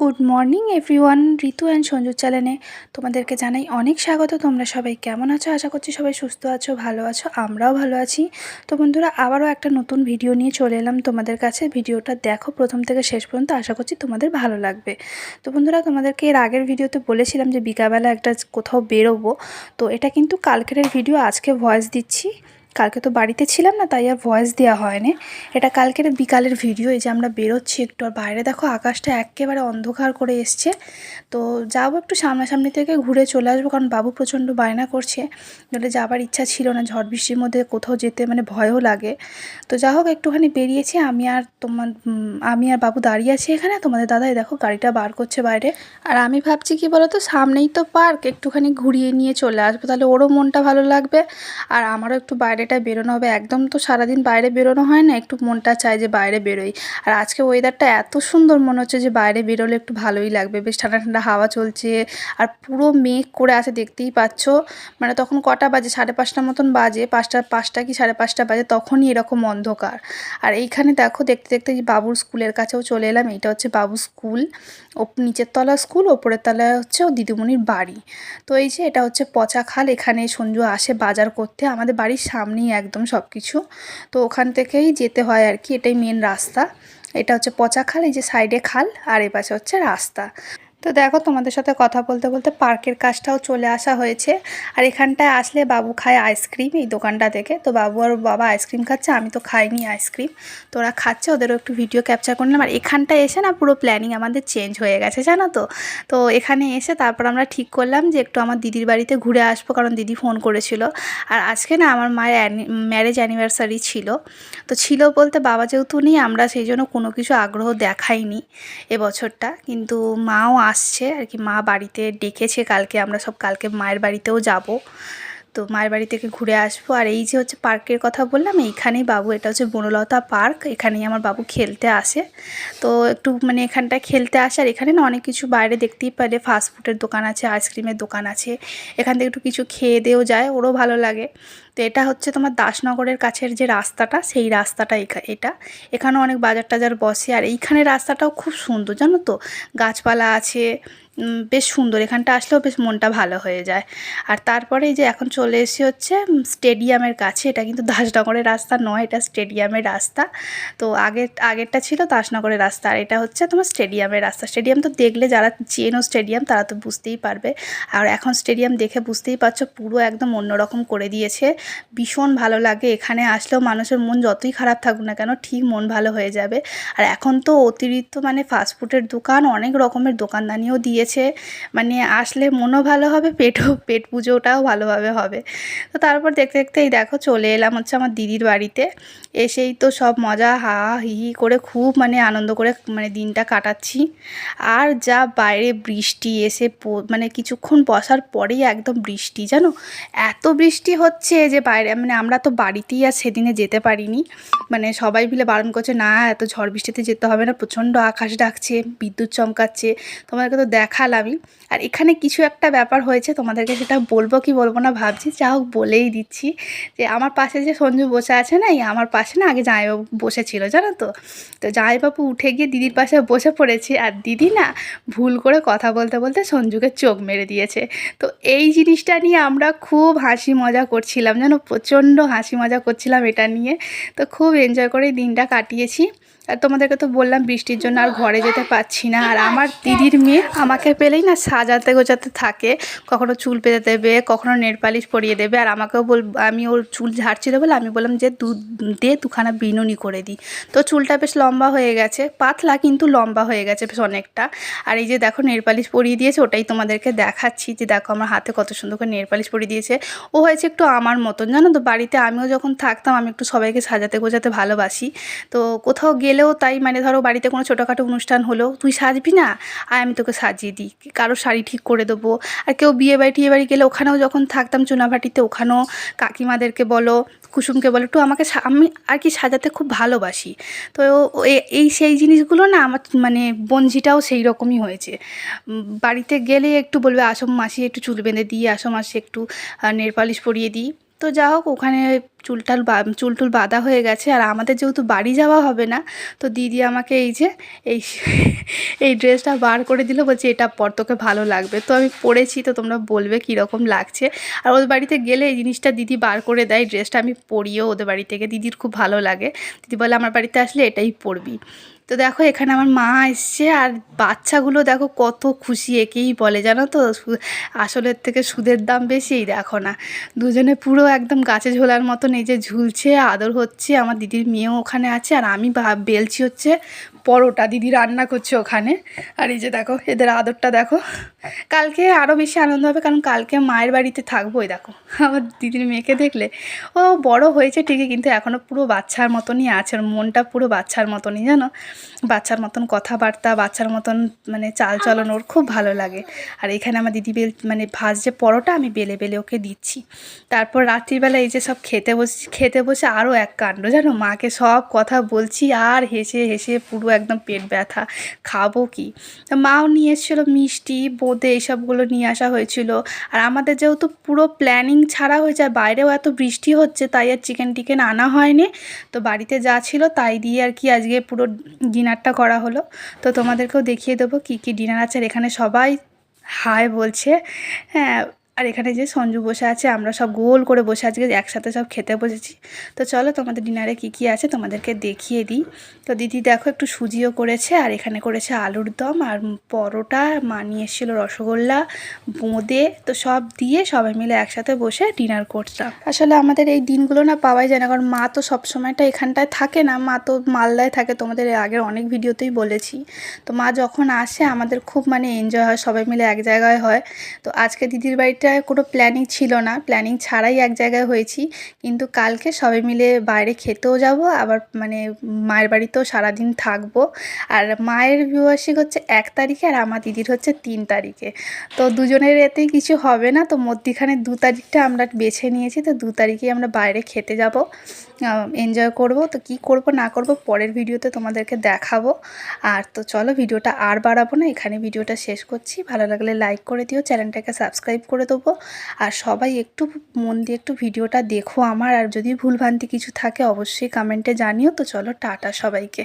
Good morning everyone, Ritu and সঞ্জুর চ্যানেলে তোমাদেরকে জানাই অনেক স্বাগত। তোমরা সবাই কেমন আছো? আশা করছি সবাই সুস্থ আছো, ভালো আছো, আমরাও ভালো আছি। তো বন্ধুরা, আবারও একটা নতুন ভিডিও নিয়ে চলে এলাম তোমাদের কাছে। ভিডিওটা দেখো প্রথম থেকে শেষ পর্যন্ত, আশা করছি তোমাদের ভালো লাগবে। তো বন্ধুরা, তোমাদেরকে এর আগের ভিডিওতে বলেছিলাম যে বিকালবেলা একটা কোথাও বেরোবো। তো এটা কিন্তু কালকের ভিডিও, আজকে ভয়েস দিচ্ছি। কালকে তো বাড়িতে ছিলাম না, তাই আর ভয়েস দেওয়া হয়নি। এটা কালকের বিকালের ভিডিও এই যে আমরা বেরোচ্ছি একটু, আর বাইরে দেখো আকাশটা একেবারে অন্ধকার করে এসছে। তো যাব একটু সামনাসামনি থেকে, ঘুরে চলে আসব, কারণ বাবু প্রচণ্ড বায়না করছে। নইলে যাবার ইচ্ছা ছিল না, ঝড় বৃষ্টির মধ্যে কোথাও যেতে মানে ভয়ও লাগে। তো যা হোক, একটুখানি বেরিয়েছি, আমি আর তোমার আমি আর বাবু দাঁড়িয়ে আছি এখানে। তোমাদের দাদাই দেখো গাড়িটা বার করছে বাইরে। আর আমি ভাবছি কি বলতো, সামনেই তো পার্ক, একটুখানি ঘুরিয়ে নিয়ে চলে আসব। তাহলে ওরও মনটা ভালো লাগবে, আর আমারও একটু বাইরেটা বেরোনো হবে। একদম তো সারাদিন বাইরে বেরোনো হয় না, একটু মনটা চায় যে বাইরে বেরোই। আর আজকে ওয়েদারটা এত সুন্দর মনে হচ্ছে যে বাইরে বেরোলে একটু ভালোই লাগবে। বেশ ঠান্ডা ঠান্ডা হাওয়া চলছে, আর পুরো মেঘ করে আছে, দেখতেই পাচ্ছ। মানে তখন কটা বাজে? সাড়ে পাঁচটার মতন বাজে। পাঁচটা পাঁচটা কি সাড়ে পাঁচটা বাজে? তখনই এরকম অন্ধকার। আর এইখানে দেখো, দেখতে দেখতে বাবুর স্কুলের কাছেও চলে এলাম। এইটা হচ্ছে বাবুর স্কুল। ও নিচের তলা স্কুল, ওপরের তলায় হচ্ছে ও দিদিমণির বাড়ি। তো এই যে এটা হচ্ছে পচা খাল। এখানে সঞ্জু আসে বাজার করতে। আমাদের বাড়ির সামনেই একদম সব কিছু তো ওখান থেকেই যেতে হয় আর কি, এটাই মেন রাস্তা। এটা হচ্ছে পচা খাল, এই যে সাইডে খাল, আর এপাশে পাশে হচ্ছে রাস্তা। তো দেখো তোমাদের সাথে কথা বলতে বলতে পার্কের কাজটাও চলে আসা হয়েছে। আর এখানটায় আসলে বাবু খায় আইসক্রিম এই দোকানটা থেকে তো বাবু আর বাবা আইসক্রিম খাচ্ছে, আমি তো খাইনি আইসক্রিম। তো ওরা খাচ্ছে, ওদেরও একটু ভিডিও ক্যাপচার করলাম আর এখানটায় এসে না পুরো প্ল্যানিং আমাদের চেঞ্জ হয়ে গেছে, জানো তো? তো এখানে এসে তারপর আমরা ঠিক করলাম যে একটু আমার দিদির বাড়িতে ঘুরে আসব, কারণ দিদি ফোন করেছিল। আর আজকে না আমার মায়ের ম্যারেজ অ্যানিভার্সারি ছিল। তো ছিল বলতে বাবা যেহেতু নেই, আমরা সেই জন্য কোনো কিছু আগ্রহ দেখাইনি এবছরটা কিন্তু মাও আসছে আর কি মা বাড়িতে ডেকেছে কালকে আমরা সব কালকে মায়ের বাড়িতেও যাব। তো মায়ের বাড়ি থেকে ঘুরে আসব। আর এই যে হচ্ছে পার্কের কথা বললাম, এইখানেই বাবু, এটা হচ্ছে বনলতা পার্ক, এখানেই আমার বাবু খেলতে আসে। তো একটু মানে এখানটায় খেলতে আসে, আর এখানে না অনেক কিছু বাইরে দেখতেই পারে ফাস্টফুডের দোকান আছে আইসক্রিমের দোকান আছে। এখান থেকে একটু কিছু খেয়ে দিয়েও যায়, ওরও ভালো লাগে। তো এটা হচ্ছে তোমার দাসনগরের কাছের যে রাস্তাটা, সেই রাস্তাটা এটা। এখানেও অনেক বাজার টাজার বসে, আর এইখানে রাস্তাটাও খুব সুন্দর, জানো তো? গাছপালা আছে বেশ সুন্দর। এখানটা আসলেও বেশ মনটা ভালো হয়ে যায়। আর তারপরে এই যে এখন চলে এসে হচ্ছে স্টেডিয়ামের কাছে। এটা কিন্তু দাসনগরের রাস্তা নয়, এটা স্টেডিয়ামের রাস্তা। তো আগের আগেরটা ছিল দাসনগরের রাস্তা। আর এটা হচ্ছে তোমার স্টেডিয়ামের রাস্তা। স্টেডিয়াম তো দেখলে যারা চেনো স্টেডিয়াম, তারা তো বুঝতেই পারবে। আর এখন স্টেডিয়াম দেখে বুঝতেই পারছ, পুরো একদম অন্যরকম করে দিয়েছে। ভীষণ ভালো লাগে। এখানে আসলেও মানুষের মন যতই খারাপ থাকুক না কেন, ঠিক মন ভালো হয়ে যাবে। আর এখন তো অতিরিক্ত মানে ফাস্টফুডের দোকান, অনেক রকমের দোকানদানিও দিয়েছে মানে আসলে মনও ভালো হবে, পেটও, পেট পুজোটাও ভালোভাবে হবে। তো তারপর দেখতে দেখতে এই দেখো চলে এলাম হচ্ছে আমার দিদির বাড়িতে। এসেই তো সব মজা হা হা করে খুব মানে আনন্দ করে মানে দিনটা কাটাচ্ছি। আর যা বাইরে বৃষ্টি এসে মানে কিছুক্ষণ বসার পরেই একদম বৃষ্টি, জানো? এত বৃষ্টি হচ্ছে যে বাইরে মানে আমরা তো বাড়িতেই আর সেদিনে যেতে পারিনি। মানে সবাই মিলে বারণ করছে, না, এত ঝড় বৃষ্টিতে যেতে হবে না, প্রচণ্ড আকাশ ডাকছে, বিদ্যুৎ চমকাচ্ছে। তোমাদেরকে তো দেখালামই। আর এখানে কিছু একটা ব্যাপার হয়েছে, তোমাদেরকে সেটা বলব কি বলব না ভাবছি, যা হোক বলেই দিচ্ছি যে আমার পাশে যে সঞ্জু বসে আছে না আমার পাশে না আগে জামাইবাবু বসেছিল, জানো তো? তো জামাইবাবু উঠে গিয়ে দিদির পাশে বসে পড়েছে, আর দিদি না ভুল করে কথা বলতে বলতে সঞ্জুকে চোখ মেরে দিয়েছে। তো এই জিনিসটা নিয়ে আমরা খুব হাসি মজা করছিলাম যেন প্রচণ্ড হাসি মজা করছিলাম এটা নিয়ে। তো খুব এনজয় করে দিনটা কাটিয়েছি। আর তোমাদেরকে তো বললাম, বৃষ্টির জন্য আর ঘরে যেতে পারছি না। আর আমার দিদির মেয়ে আমাকে পেলেই না সাজাতে গোজাতে থাকে। কখনো চুল পেতে দেবে, কখনো নেল পালিশ পরিয়ে দেবে। আর আমাকেও বল, আমি ওর চুল ঝাড়ছিল বলে আমি বললাম যে, দুধ দে, দুখানা বিনুনি করে দিই তো চুলটা বেশ লম্বা হয়ে গেছে, পাতলা কিন্তু লম্বা হয়ে গেছে বেশ অনেকটা। আর এই যে দেখো নেল পালিশ পরিয়ে দিয়েছে, ওটাই তোমাদেরকে দেখাচ্ছি যে, দেখো আমার হাতে কত সুন্দর করে নেল পালিশ পরিয়ে দিয়েছে। ও হয়েছে একটু আমার মতন, জানো তো? বাড়িতে আমিও যখন থাকতাম, আমি একটু সবাইকে সাজাতে গোজাতে ভালোবাসি। তো কোথাও গেলেও তাই মানে ধরো বাড়িতে কোনো ছোটোখাটো অনুষ্ঠান হলো তুই সাজবি না আর আমি তোকে সাজিয়ে দিই কারও শাড়ি ঠিক করে দেবো। আর কেউ বিয়ে বাড়ি টিয়ে বাড়ি গেলে ওখানেও যখন থাকতাম চুনাভাটিতে, ওখানেও কাকিমাদেরকে বলো, কুসুমকে বলো, একটু আমাকে আমি আর কি সাজাতে খুব ভালোবাসি। তো এই সেই জিনিসগুলো না আমার মানে বঞ্জিটাও সেই রকমই হয়েছে। বাড়িতে গেলে একটু বলবে, আসো মাসি, একটু চুল বেঁধে দিই, আসো মাসি, একটু নেল পালিশ পরিয়ে দিই। তো যা হোক, ওখানে চুলটাল চুলটুল বাঁধা হয়ে গেছে। আর আমাদের যেহেতু বাড়ি যাওয়া হবে না, তো দিদি আমাকে এই যে, এই এই ড্রেসটা বার করে দিল, বলছে, এটা পর, তোকে ভালো লাগবে। তো আমি পরেছি, তো তোমরা বলবে কীরকম লাগছে। আর ওদের বাড়িতে গেলে এই জিনিসটা দিদি বার করে দেয় ড্রেসটা আমি পরিও ওদের বাড়ি থেকে। দিদির খুব ভালো লাগে। দিদি বলে, আমার বাড়িতে আসলে এটাই পরবি। তো দেখো, এখানে আমার মা এসছে আর বাচ্চাগুলো দেখো কত খুশি, একেই বলে, জানো তো? আসলের থেকে সুদের দাম বেশি, দেখো না। দুজনে পুরো একদম গাছে ঝোলার মতো নিজে ঝুলছে, আদর হচ্ছে, আমার দিদির মেয়েও ওখানে আছে আর আমি বেলছি হচ্ছে পরোটা, দিদি রান্না করছে ওখানে। আর এই যে দেখো, এদের আদরটা দেখো। কালকে আরও বেশি আনন্দ হবে, কারণ কালকে মায়ের বাড়িতে থাকব এই দেখো। আমার দিদির মেয়েকে দেখলে, ও বড় হয়েছে ঠিকই, কিন্তু এখনও পুরো বাচ্চার মতনই আছে ওর মনটা পুরো বাচ্চার মতনই, জানো? বাচ্চার মতন কথাবার্তা, বাচ্চার মতন মানে চাল চলন, ওর খুব ভালো লাগে। আর এখানে আমার দিদি বেল মানে ভাজছে পরোটা, আমি বেলে বেলে ওকে দিচ্ছি। তারপর রাত্রিবেলা এই যে সব খেতে বসে খেতে বসে আরও এক কাণ্ড, জানো? মাকে সব কথা বলছি, আর হেসে হেসে পুরো একদম পেট ব্যথা, খাব কি? মাও নিয়ে এসেছিল মিষ্টি, বোঁদে এইসবগুলো নিয়ে আসা হয়েছিল। আর আমাদের যেহেতু পুরো প্ল্যানিং ছাড়া হয়েছে আর বাইরেও এত বৃষ্টি হচ্ছে, তাই আর চিকেন টিকেন আনা হয়নি। তো বাড়িতে যা ছিল তাই দিয়ে আর কি আজকে পুরো ডিনারটা করা হলো। তো তোমাদেরকেও দেখিয়ে দেবো কী কী ডিনার আছে। আর এখানে সবাই হাই বলছে। হ্যাঁ আর এখানে যে সঞ্জু বসে আছে, আমরা সব গোল করে বসে আজকে একসাথে সব খেতে বসেছি। তো চলো তোমাদের ডিনারে কী কী আছে তোমাদেরকে দেখিয়ে দিই। তো দিদি দেখো একটু সুজিও করেছে, আর এখানে করেছে আলুর দম, আর পরোটা মা নিয়ে এসেছিল রসগোল্লা, বোঁদে। তো সব দিয়ে সবাই মিলে একসাথে বসে ডিনার করতাম। আসলে আমাদের এই দিনগুলো না পাওয়াই যায় না, কারণ মা তো সব সময়টা এখানটায় থাকে না। মা তো মালদায় থাকে, তোমাদের আগের অনেক ভিডিওতেই বলেছি। তো মা যখন আসে, আমাদের খুব মানে এনজয় হয়, সবাই মিলে এক জায়গায় হয়। তো আজকে দিদির বাড়িটায় কোনো প্ল্যানিং ছিল না। প্ল্যানিং ছাড়াই এক জায়গায় হয়েছি। কিন্তু কালকে সবাই মিলে বাইরে খেতেও যাব, আবার মানে মায়ের বাড়িতেও সারাদিন থাকব। আর মায়ের বিবাসিক হচ্ছে এক তারিখে আর আমার দিদির হচ্ছে তিন তারিখে। তো দুজনের এতেই কিছু হবে না। তো মধ্যিখানে দু তারিখটা আমরা বেছে নিয়েছি। তো দু তারিখেই আমরা বাইরে খেতে যাব এনজয় করব। তো কি করব, না করব পরের ভিডিওতে তোমাদেরকে দেখাবো। আর তো চলো ভিডিওটা আর বাড়াবো না। এখানে ভিডিওটা শেষ করছি। ভালো লাগলে লাইক করে দিও। চ্যানেলটাকে সাবস্ক্রাইব করে দেবো। আর সবাই একটু মন দিয়ে একটু ভিডিওটা দেখো আমার। আর যদি ভুলভ্রান্তি কিছু থাকে, অবশ্যই কমেন্টে জানিও। তো চলো, টাটা সবাইকে।